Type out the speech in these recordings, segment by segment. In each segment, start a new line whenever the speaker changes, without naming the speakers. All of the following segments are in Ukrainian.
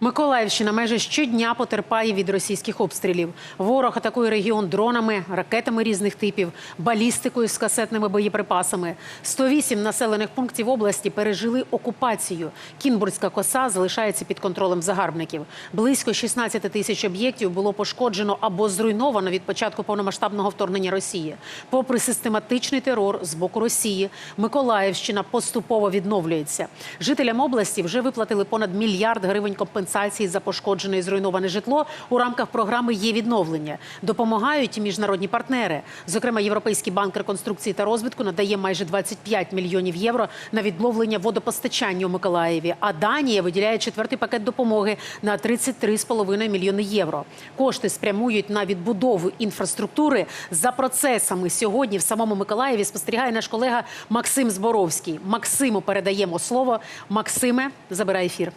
Миколаївщина майже щодня потерпає від російських обстрілів. Ворог атакує регіон дронами, ракетами різних типів, балістикою з касетними боєприпасами. 108 населених пунктів області пережили окупацію. Кінбурзька коса залишається під контролем загарбників. Близько 16 тисяч об'єктів було пошкоджено або зруйновано від початку повномасштабного вторгнення Росії. Попри систематичний терор з боку Росії, Миколаївщина поступово відновлюється. Жителям області вже виплатили понад мільярд гривень компенсації за пошкоджене і зруйноване житло у рамках програми є відновлення. Допомагають міжнародні партнери. Зокрема, Європейський банк реконструкції та розвитку надає майже 25 мільйонів євро на відновлення водопостачання у Миколаєві. А Данія виділяє четвертий пакет допомоги на 33,5 мільйони євро. Кошти спрямують на відбудову інфраструктури. За процесами сьогодні в самому Миколаєві спостерігає наш колега Максим Зборовський. Максиму передаємо слово. Максиме, забирай ефір.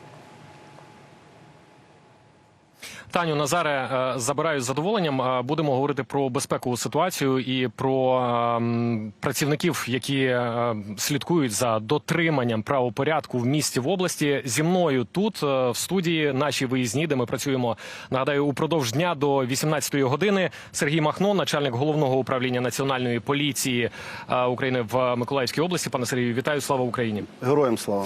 Таню Назаре е, забираю з задоволенням. Е, Будемо говорити про безпекову ситуацію і про ем, працівників, які е, слідкують за дотриманням правопорядку в місті в області. Зі мною тут в студії наші виїзні, де ми працюємо. Нагадаю, упродовж дня до 18-ї години Сергій Махно, начальник головного управління національної поліції України в Миколаївській області. Пане Сергію, вітаю! Слава Україні!
Героям слава.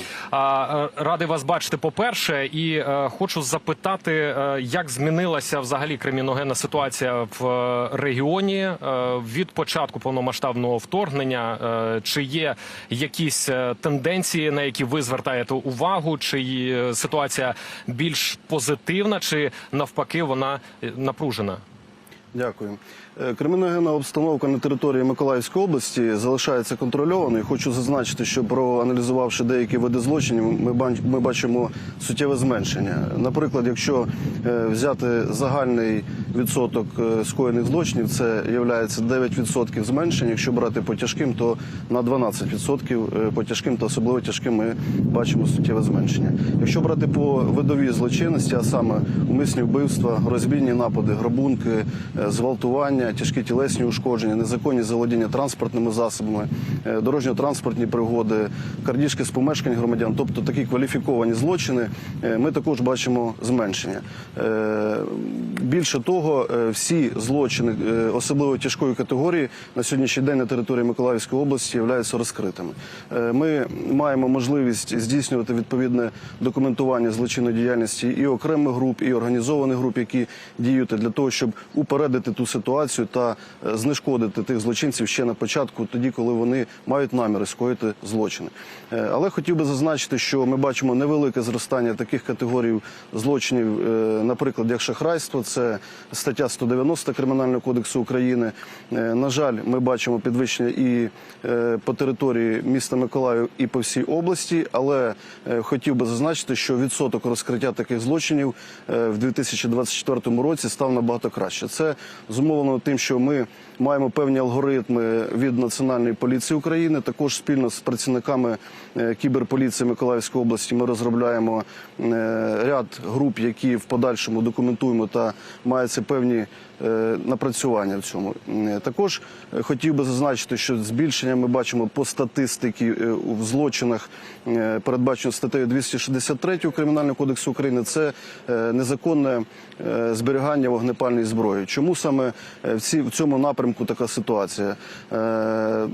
Радий вас бачити. По перше, і хочу запитати, як змінилася взагалі криміногенна ситуація в е, регіоні е, від початку повномасштабного вторгнення. Е, Чи є якісь тенденції, на які ви звертаєте увагу? Чи ситуація більш позитивна, чи навпаки вона напружена?
Дякую. Е, Криміногенна обстановка на території Миколаївської області залишається контрольованою. Хочу зазначити, що проаналізувавши деякі види злочинів, ми бач- бачимо суттєве зменшення. Наприклад, якщо е, взяти загальний відсоток е, скоєних злочинів, це є 9% зменшення. Якщо брати по тяжким, то на 12% е, по тяжким та особливо тяжким ми бачимо суттєве зменшення. Якщо брати по видовій злочинності, а саме умисні вбивства, розбійні напади, грабунки, е, зґвалтування, тяжкі тілесні ушкодження, незаконні заволодіння транспортними засобами, е, дорожньо-транспортні пригоди, крадіжки з помешкань громадян, тобто такі кваліфіковані злочини, е, ми також бачимо зменшення. Е, Більше того, всі злочини, особливо тяжкої категорії, на сьогоднішній день на території Миколаївської області являються розкритими. Ми маємо можливість здійснювати відповідне документування злочинної діяльності і окремих груп, і організованих груп, які діють для того, щоб упередити ту ситуацію та е, знешкодити тих злочинців ще на початку, тоді, коли вони мають наміри скоїти злочини. Е, Але хотів би зазначити, що ми бачимо невелике зростання таких категорій злочинів, е, наприклад, як шахрайство, це стаття 190 Кримінального кодексу України. На жаль, ми бачимо підвищення і по території міста Миколаїв, і по всій області. Але хотів би зазначити, що відсоток розкриття таких злочинів в 2024 році став набагато краще. Це зумовлено тим, що ми маємо певні алгоритми від Національної поліції України. Також спільно з працівниками е, кіберполіції Миколаївської області ми розробляємо е, ряд груп, які в подальшому документуємо та маються певні е, напрацювання в цьому. Також хотів би зазначити, що збільшення ми бачимо по статистиці в злочинах, передбачено статтею 263 Кримінального кодексу України. Це незаконне зберігання вогнепальної зброї. Чому саме в в цьому напрямку така ситуація? Е,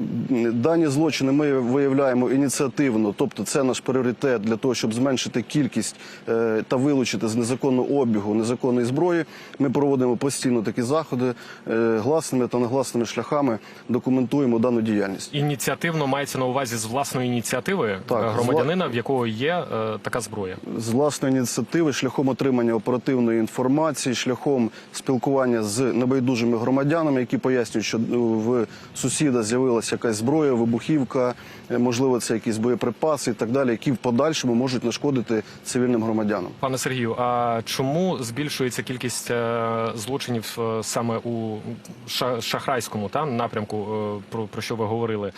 Дані злочини ми виявляємо ініціативно, тобто це наш пріоритет для того, щоб зменшити кількість е, та вилучити з незаконного обігу незаконної зброї. Ми проводимо постійно такі заходи е, гласними та негласними шляхами. Документуємо дану діяльність.
Ініціативно мається на увазі з власної ініціативи
Так,
громадянина, в якого є така зброя.
з власної ініціативи, шляхом отримання оперативної інформації, шляхом спілкування з небайдужими громадянами, які пояснюють, що ну, в сусіда з'явилася якась зброя, вибухівка, е, можливо, це якісь боєприпаси і так далі, які в подальшому можуть нашкодити цивільним громадянам.
Пане Сергію, а чому збільшується кількість е, злочинів е, саме у ша- шахрайському та напрямку, про, про що ви говорили?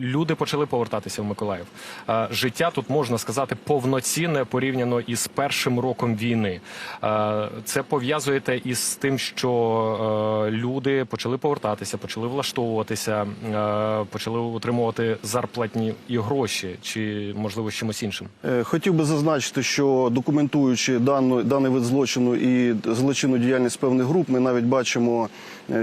Люди почали повертатися в Миколаїв. Життя тут можна сказати повноцінне порівняно із першим роком війни. Це пов'язуєте із тим, що люди почали повертатися, почали влаштовуватися, е, почали отримувати зарплатні і гроші, чи можливо чимось іншим.
Е, Хотів би зазначити, що документуючи дану, даний вид злочину і злочинну діяльність певних груп, ми навіть бачимо,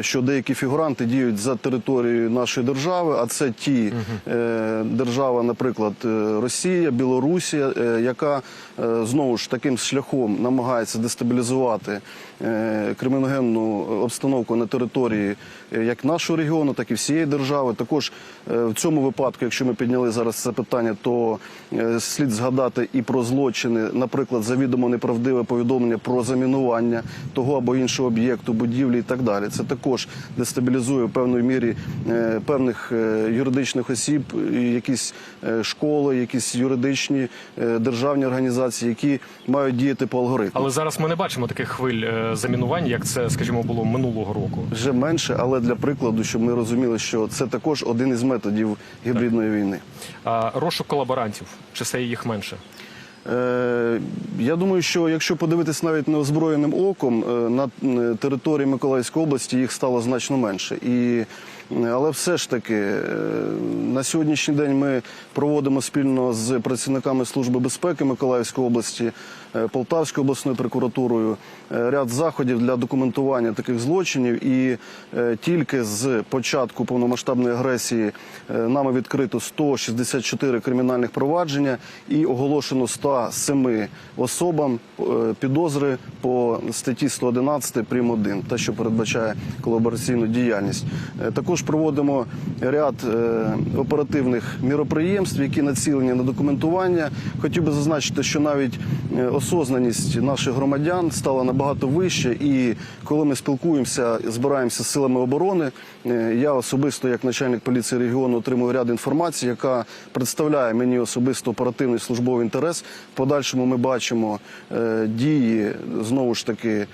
що деякі фігуранти діють за територією нашої держави, а це ті е, держава, наприклад, е, Росія, Білорусія, е, яка е, знову ж таким шляхом намагається дестабілізувати е, криміногенну обстановку на території е, як нашого регіону, так і всієї держави. Також е, в цьому випадку, якщо ми підняли зараз це питання, то е, слід згадати і про злочини, наприклад, завідомо неправдиве повідомлення про замінування того або іншого об'єкту, будівлі і так далі. Це також дестабілізує в певної мірі е, певних е, юридичних осіб, якісь е, школи, якісь юридичні державні організації, які мають діяти по алгоритму.
Але зараз ми не бачимо таких хвиль замінувань, як це, скажімо, було минулого року.
Вже менше, але для прикладу, щоб ми розуміли, що це також один із методів гібридної війни.
А розшук колаборантів чи стає їх менше?
Е, Я думаю, що якщо подивитись навіть неозброєним оком, е, на е, території Миколаївської області їх стало значно менше. І, але все ж таки, е, на сьогоднішній день ми проводимо спільно з працівниками Служби безпеки Миколаївської області, е, Полтавською обласною прокуратурою е, ряд заходів для документування таких злочинів. І тільки з початку повномасштабної агресії нами відкрито 164 кримінальних провадження і оголошено 107 особам підозри по статті 111 прим. 1, те, що передбачає колабораційну діяльність. Е, Також проводимо ряд е, оперативних міроприємств, які націлені на документування. Хотів би зазначити, що навіть е, осознаність наших громадян стала набагато вище. І коли ми спілкуємося, збираємося з силами оборони, е, я особисто, як начальник поліції регіону, отримую ряд інформації, яка представляє мені особисто оперативний службовий інтерес. В подальшому ми бачимо дії знову ж таки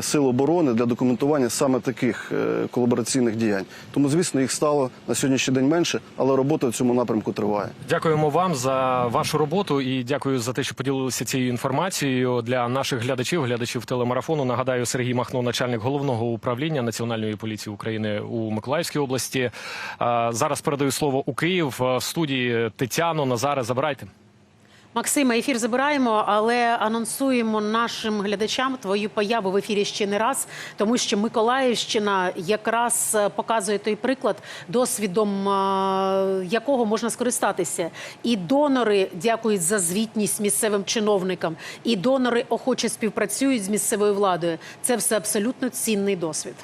сил оборони для документування саме таких колабораційних діянь. Тому, звісно, їх стало на сьогоднішній день менше, але робота в цьому напрямку триває.
Дякуємо вам за вашу роботу і дякую за те, що поділилися цією інформацією для наших глядачів, глядачів телемарафону. Нагадаю, Сергій Махно, начальник головного управління Національної поліції України у Миколаївській області. Зараз передаю слово у Київ в студії Тетяну Назаре. Забирайте.
Максиме, ефір забираємо, але анонсуємо нашим глядачам твою появу в ефірі ще не раз, тому що Миколаївщина якраз е, показує той приклад, досвідом е, якого можна скористатися. І донори дякують за звітність місцевим чиновникам, і донори охоче співпрацюють з місцевою владою. Це все абсолютно цінний досвід.